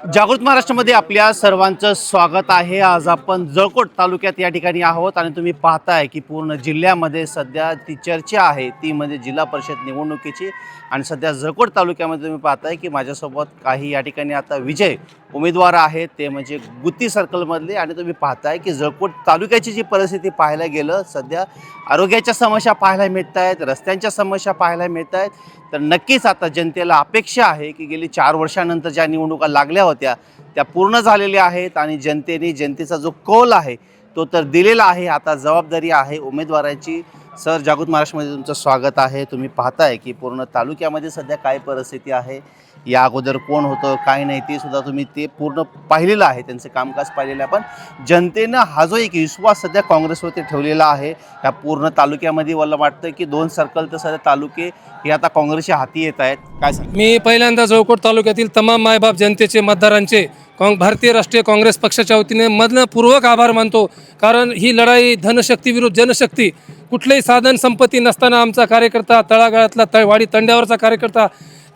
जागृत महाराष्ट्रामध्ये आपल्या सर्वांचं स्वागत आहे. आज आपण जळकोट तालुक्यात या ठिकाणी आहोत आणि तुम्ही पाहताय की पूर्ण जिल्ह्यामध्ये सध्या ती चर्चा आहे. ती म्हणजे जिल्हा परिषद निवडणुकीची आणि सध्या जळकोट तालुक्यामध्ये तुम्ही पाहताय की माझ्यासोबत काही या ठिकाणी आता विजय उमेदवार आहेत. ते म्हणजे गुत्ती सर्कलमधले आणि तुम्ही पाहताय की जळकोट तालुक्याची जी परिस्थिती पाहायला गेलं सध्या आरोग्याच्या समस्या पाहायला मिळत आहेत रस्त्यांच्या समस्या पाहायला मिळत आहेत तर नक्कीच आता जनतेला अपेक्षा आहे की गेली चार वर्षानंतर ज्या निवडणुका लागल्या होत्या. त्या पूर्ण झालेल्या आहेत आणि जनतेने जनतेचा जो कौल आहे तो तर दिलेला आहे. आता जबाबदारी आहे उमेदवाराची. सर जागृत महाराष्ट्रामध्ये तुमचं स्वागत आहे. तुम्ही पाहताय की पूर्ण तालुक्यामध्ये सध्या काय परिस्थिती आहे. या अगोदर कोण होतं काय नाही ते सुद्धा तुम्ही ते पूर्ण पाहिलेलं आहे. त्यांचं कामकाज पाहिलेलं आहे. पण जनतेनं हा जो एक विश्वास सध्या काँग्रेसवरती ठेवलेला आहे ह्या पूर्ण तालुक्यामध्ये मला वाटतं की दोन सर्कल तर सध्या तालुके हे आता काँग्रेसच्या हाती येत आहेत. काय सांग मी पहिल्यांदा जळकोट तालुक्यातील तमाम मायबाप जनतेचे मतदारांचे काँग भारतीय राष्ट्रीय काँग्रेस पक्षाच्या वतीने मदनपूर्वक आभार मानतो. कारण ही लढाई धनशक्ती विरुद्ध जनशक्ती कुठलेही साधन संपत्ती नसताना आमचा कार्यकर्ता तळागाळातला तळवाडी तंड्यावरचा कार्यकर्ता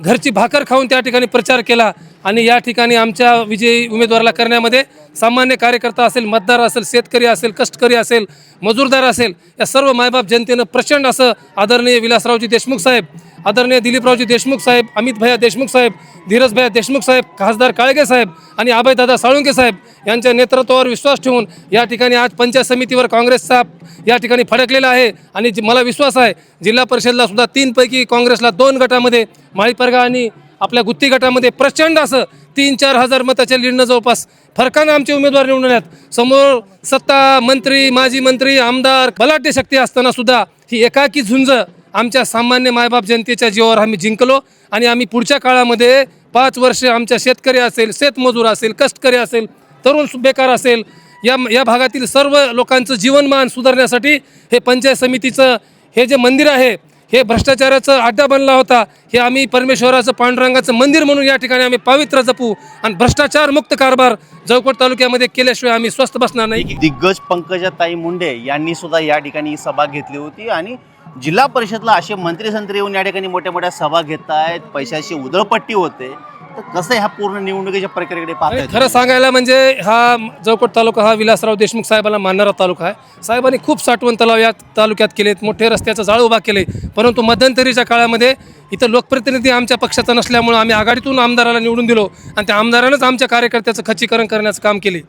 घरची भाकर खाऊन त्या ठिकाणी प्रचार केला आणि या ठिकाणी आमच्या विजयी उमेदवाराला करण्यामध्ये सामान्य कार्यकर्ता असेल मतदार असेल शेतकरी असेल कष्टकरी असेल मजूरदार असेल या सर्व मायबाप जनतेनं प्रचंड असं आदरणीय विलासरावजी देशमुख साहेब आदरणीय दिलीपरावजी देशमुख साहेब अमित भैया देशमुख साहेब धीरज भैया देशमुख साहेब खासदार काळगे साहेब आणि अभयदादा साळुंके साहेब यांच्या नेतृत्वावर विश्वास ठेवून या ठिकाणी आज पंचायत समितीवर काँग्रेसचा या ठिकाणी फडकलेला आहे. आणि जी- मला विश्वास आहे जिल्हा परिषदला सुद्धा तीनपैकी काँग्रेसला दोन गटामध्ये माळीपरगा आणि आपल्या गुत्ती गटामध्ये प्रचंड असं तीन चार हजार मताच्या लीडनं जवळपास फरकानं आमचे उमेदवार निवडून आहेत समोर सत्ता मंत्री माजी मंत्री आमदार बलाढ्य शक्ती असताना सुद्धा ही एकाकी झुंज आमच्या सामान्य मायबाप जनतेच्या जीवावर आम्ही जिंकलो. आणि आम्ही पुढच्या काळामध्ये पाच वर्ष आमच्या शेतकरी असेल शेतमजूर असेल कष्टकरी असेल तरुण बेकार असेल या या भागातील सर्व लोकांचं जीवनमान सुधारण्यासाठी हे पंचायत समितीचं हे जे मंदिर आहे हे भ्रष्टाचाराचं अड्डा बनला होता हे आम्ही परमेश्वराचं पांडुरंगाचं मंदिर म्हणून या ठिकाणी आम्ही पावित्र्य जपू आणि भ्रष्टाचार मुक्त कारभार जळकोट तालुक्यामध्ये केल्याशिवाय आम्ही स्वस्थ बसणार नाही. दिग्गज पंकजाताई मुंडे यांनी सुद्धा या ठिकाणी सभा घेतली होती आणि जिल्हा परिषदला असे मंत्री संत्री येऊन या ठिकाणी मोठ्या मोठ्या सभा घेत आहेत पैशाची उधळपट्टी होते. तर कसं ह्या पूर्ण निवडणुकीच्या प्रक्रियेकडे पाहताय खरं सांगायला म्हणजे हा जळकोट तालुका हा विलासराव देशमुख साहेबांना मानणारा तालुका आहे. साहेबांनी खूप साठवण तलाव या तालुक्यात केलेत मोठे रस्त्याचं जाळं उभा केले. परंतु मध्यंतरीच्या काळामध्ये इथं लोकप्रतिनिधी आमच्या पक्षाचा नसल्यामुळं आम्ही आघाडीतून आमदाराला निवडून दिलो आणि त्या आमदारानंच आमच्या कार्यकर्त्याचं खच्चीकरण करण्याचं काम केले.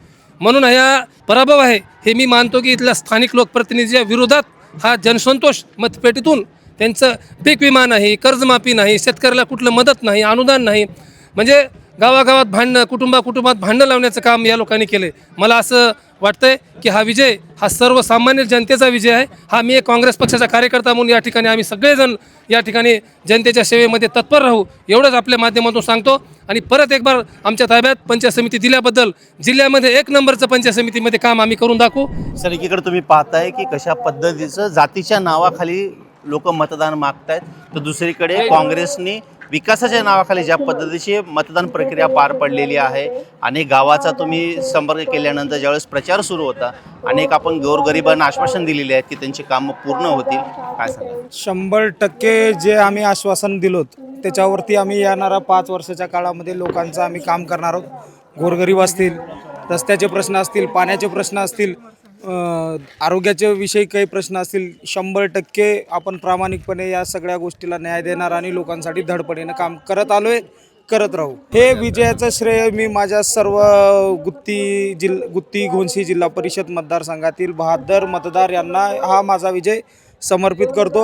म्हणून ह्या पराभव आहे. हे मी मानतो की इथल्या स्थानिक लोकप्रतिनिधीच्या विरोधात हा जनसंतोष मतपेटीतून त्यांचं पीक विमा नाही कर्जमाफी नाही शेतकऱ्याला कुठलं मदत नाही अनुदान नाही म्हणजे गावागावात भांडणं कुटुंबा कुटुंबात भांडणं लावण्याचं काम या लोकांनी केले मला असं वाटतंय की हा विजय हा सर्वसामान्य जनतेचा विजय आहे. हा मी एक काँग्रेस पक्षाचा कार्यकर्ता म्हणून या ठिकाणी आम्ही सगळेजण या ठिकाणी जनतेच्या सेवेमध्ये तत्पर राहू एवढंच आपल्या माध्यमातून सांगतो. आणि परत एक बार आमच्या ताब्यात पंचायत समिती दिल्याबद्दल जिल्ह्यामध्ये एक नंबरचं पंचायत समितीमध्ये काम आम्ही करून दाखवू. सर एकीकडे तुम्ही पाहताय की कशा पद्धतीचं जातीच्या नावाखाली लोक मतदान मागतायत तर दुसरीकडे काँग्रेसने विकासाच्या नावाखाली ज्या पद्धतीची मतदान प्रक्रिया पार पडलेली आहे आणि गावाचा तुम्ही संपर्क केल्यानंतर ज्यावेळेस प्रचार सुरू होता अनेक आपण गोरगरिबांना आश्वासन दिलेले आहेत की त्यांची कामं पूर्ण होतील. काय सांगा शंभर टक्के जे आम्ही आश्वासन दिलोत त्याच्यावरती आम्ही येणारा पाच वर्षाच्या काळामध्ये लोकांचं आम्ही काम करणार आहोत. गोरगरीब असतील रस्त्याचे प्रश्न असतील पाण्याचे प्रश्न असतील आरोग्याच्या विषयी काही प्रश्न असतील शंभर टक्के आपण प्रामाणिकपणे या सगळ्या गोष्टीला न्याय देणार आणि लोकांसाठी धडपडीनं काम करत आलो आहे करत राहू. हे विजयाचं श्रेय मी माझ्या सर्व गुत्ती जिल गुत्ती घोणसी जिल्हा परिषद मतदारसंघातील बहादर मतदार यांना हा माझा विजय समर्पित करतो.